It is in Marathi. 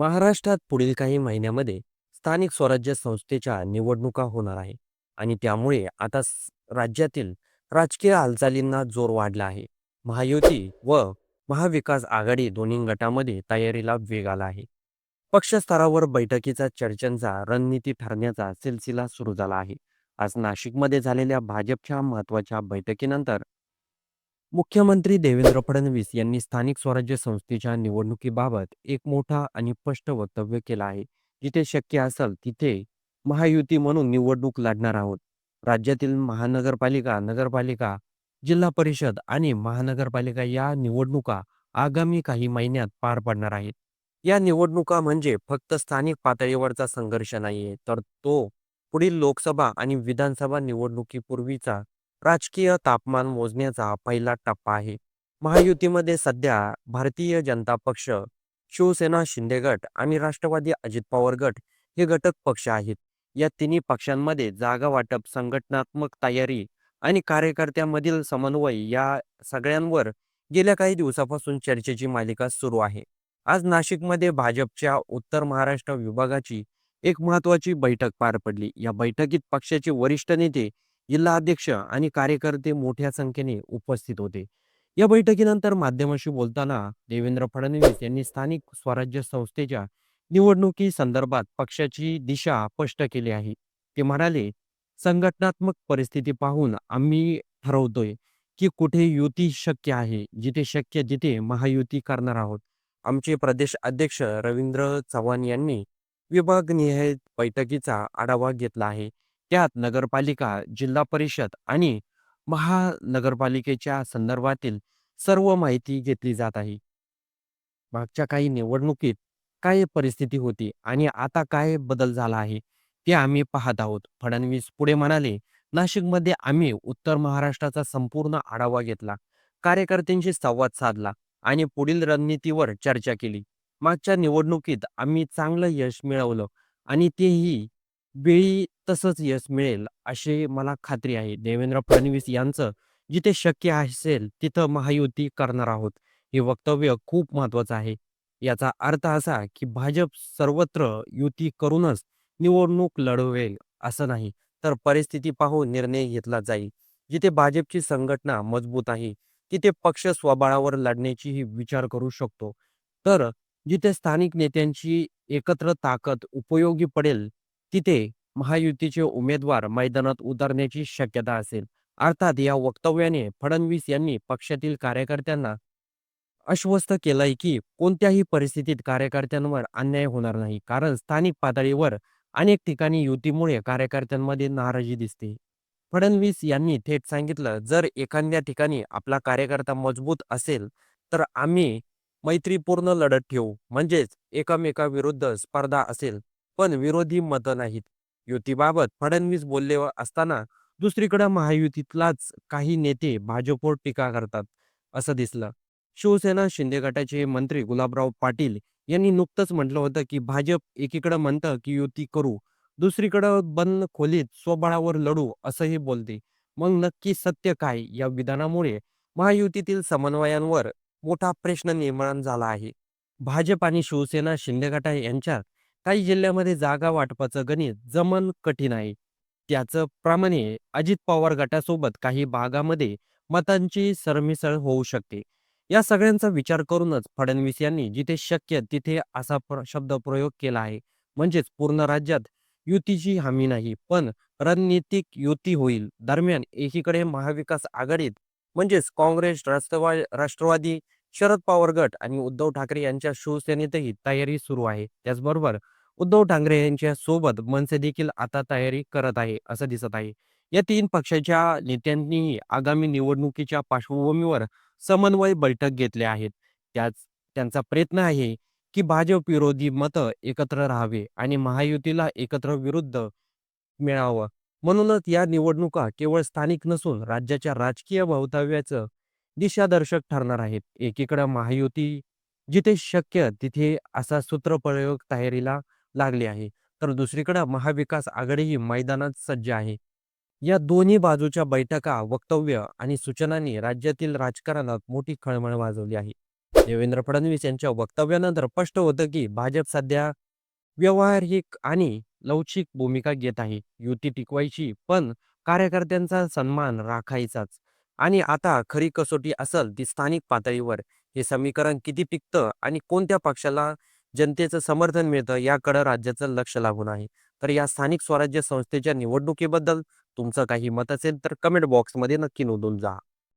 महाराष्ट्रात पुढील काही महिन्यामध्ये स्थानिक स्वराज्य संस्थेच्या निवडणुका होणार आहे आणि त्यामुळे आता राज्यातील राजकीय हालचालींना जोर वाढला आहे. महायुती व महाविकास आघाडी दोन्ही गटामध्ये तयारीला वेग आला आहे. पक्ष स्तरावर बैठकीचा चर्चांचा रणनीती ठरण्याचा सिलसिला सुरू झाला आहे. आज नाशिकमध्ये झालेल्या भाजपच्या महत्त्वाच्या बैठकीनंतर मुख्यमंत्री देवेंद्र फडणवीस यांनी स्थानिक स्वराज्य संस्थेच्या निवडणुकीबाबत एक मोठा आणि स्पष्ट वक्तव्य केलं आहे. जिथे शक्य असेल तिथे महायुती म्हणून निवडणूक लढणार आहोत. राज्यातील महानगरपालिका नगरपालिका जिल्हा परिषद आणि महानगरपालिका या निवडणुका आगामी काही महिन्यात पार पडणार आहेत. या निवडणुका म्हणजे फक्त स्थानिक पातळीवरचा संघर्ष नाहीये तर तो पुढील लोकसभा आणि विधानसभा निवडणुकीपूर्वीचा राजकीय तापमान मोजण्याचा पहिला टप्पा आहे. महायुतीमध्ये सध्या भारतीय जनता पक्ष शिवसेना शिंदे गट आणि राष्ट्रवादी अजित पवार गट हे घटक पक्ष आहेत. या तिन्ही पक्षांमध्ये जागा वाटप संघटनात्मक तयारी आणि कार्यकर्त्यांमधील समन्वय या सगळ्यांवर गेल्या काही दिवसापासून चर्चेची मालिका सुरू आहे. आज नाशिकमध्ये भाजपच्या उत्तर महाराष्ट्र विभागाची एक महत्वाची बैठक पार पडली. या बैठकीत पक्षाचे वरिष्ठ नेते जिल्हा अध्यक्ष आणि कार्यकर्ते मोठ्या संख्येने उपस्थित होते. या बैठकीनंतर माध्यमांशी बोलताना देवेंद्र फडणवीस यांनी स्थानिक स्वराज्य संस्थेच्या निवडणुकी संदर्भात पक्षाची दिशा स्पष्ट केली आहे. ते म्हणाले संघटनात्मक परिस्थिती पाहून आम्ही ठरवतोय की कुठे युती शक्य आहे जिथे शक्य तिथे महायुती करणार आहोत. आमचे प्रदेश अध्यक्ष रवींद्र चव्हाण यांनी विभागनिहाय बैठकीचा आढावा घेतला आहे. त्यात नगरपालिका जिल्हा परिषद आणि महानगरपालिकेच्या संदर्भातील सर्व माहिती घेतली जात आहे. मागच्या काही निवडणुकीत काय परिस्थिती होती आणि आता काय बदल झाला आहे ते आम्ही पाहत आहोत. फडणवीस पुढे म्हणाले नाशिकमध्ये आम्ही उत्तर महाराष्ट्राचा संपूर्ण आढावा घेतला कार्यकर्त्यांशी संवाद साधला आणि पुढील रणनीतीवर चर्चा केली. मागच्या निवडणुकीत आम्ही चांगलं यश मिळवलं आणि तेही वेळी तसंच यश मिळेल अशी मला खात्री आहे. देवेंद्र फडणवीस यांचं जिथे शक्य असेल तिथं महायुती करणार आहोत. हे वक्तव्य खूप महत्वाचं आहे. याचा अर्थ असा की भाजप सर्वत्र युती करूनच निवडणूक लढवेल असं नाही. तर परिस्थिती पाहून निर्णय घेतला जाईल. जिथे भाजपची संघटना मजबूत आहे तिथे पक्ष स्वबळावर लढण्याचीही विचार करू शकतो. तर जिथे स्थानिक नेत्यांची एकत्र ताकद उपयोगी पडेल तिथे महायुतीचे उमेदवार मैदानात उतरण्याची शक्यता असेल. अर्थात या वक्तव्याने फडणवीस यांनी पक्षातील कार्यकर्त्यांना आश्वस्त केलंय की कोणत्याही परिस्थितीत कार्यकर्त्यांवर अन्याय होणार नाही कारण स्थानिक पातळीवर अनेक ठिकाणी युतीमुळे कार्यकर्त्यांमध्ये नाराजी दिसते. फडणवीस यांनी थेट सांगितलं जर एखाद्या ठिकाणी आपला कार्यकर्ता मजबूत असेल तर आम्ही मैत्रीपूर्ण लढत ठेवू. म्हणजेच एकमेकाविरुद्ध स्पर्धा असेल. पण विरोधी मतं नाहीत. युतीबाबत फडणवीस बोलले असताना दुसरीकडे महायुतीतलाच काही नेते भाजपवर टीका करतात असं दिसलं. शिवसेना शिंदे गटाचे मंत्री गुलाबराव पाटील यांनी नुकतंच म्हटलं होतं की भाजप एकीकडे म्हणतं की युती करू दुसरीकडं बंद खोलीत स्वबळावर लढू असंही बोलते. मग नक्की सत्य काय? या विधानामुळे महायुतीतील समन्वयांवर मोठा प्रश्न निर्माण झाला आहे. भाजप आणि शिवसेना शिंदे गटा यांच्यात काही जिल्ह्यामध्ये जागा वाटपाचं गणित जमन कठीण आहे. त्याचं प्रमाणे अजित पवार गटासोबत काही भागामध्ये मतांची सरमिसळ होऊ शकते. या सगळ्यांचा विचार करूनच फडणवीस यांनी जिथे शक्य तिथे असा शब्द प्रयोग केला आहे. म्हणजेच पूर्ण राज्यात युतीची हमी नाही पण रणनीतिक युती होईल. दरम्यान एकीकडे महाविकास आघाडीत म्हणजेच काँग्रेस राष्ट्रवा राष्ट्रवादी शरद पवार गट आणि उद्धव ठाकरे यांच्या शिवसेनेतही तयारी सुरू आहे. त्याचबरोबर उद्धव ठाकरे यांच्या सोबत मनसे देखील आता तयारी करत आहे असं दिसत आहे. या तीन पक्षाच्या नेत्यांनीही आगामी निवडणुकीच्या पार्श्वभूमीवर समन्वय बैठक घेतले आहेत त्याच त्यांचा प्रयत्न आहे की भाजप विरोधी मतं एकत्र राहावे आणि महायुतीला एकत्र विरुद्ध मिळावं. म्हणूनच या निवडणुका केवळ स्थानिक नसून राज्याच्या राजकीय भवितव्याचं दिशादर्शक ठरणार आहेत एकीकडे महायुती जिथे शक्य तिथे असा सूत्रप्रयोग तयारीला लागले आहे तर दुसरीकडे महाविकास आघाडीही मैदानात सज्ज आहे या दोन्ही बाजूच्या बैठका वक्तव्य आणि सूचनांनी राज्यातील राजकारणात मोठी खळमळ वाजवली आहे देवेंद्र फडणवीस यांच्या वक्तव्यानंतर स्पष्ट होतं की भाजप सध्या व्यावहारिक आणि लवचिक भूमिका घेत आहे. युती टिकवायची, पण कार्यकर्त्यांचा सन्मान राखायचाच. आणि आता खरी कसोटी असल ती स्थानिक पातळीवर. हे समीकरण किती टिकतं आणि कोणत्या पक्षाला जनतेचं समर्थन मिळतं याकडे राज्याचं लक्ष लागून आहे. तर या स्थानिक स्वराज्य संस्थेच्या निवडणुकीबद्दल तुमचं काही मत असेल तर कमेंट बॉक्समध्ये नक्की नोंदून जा.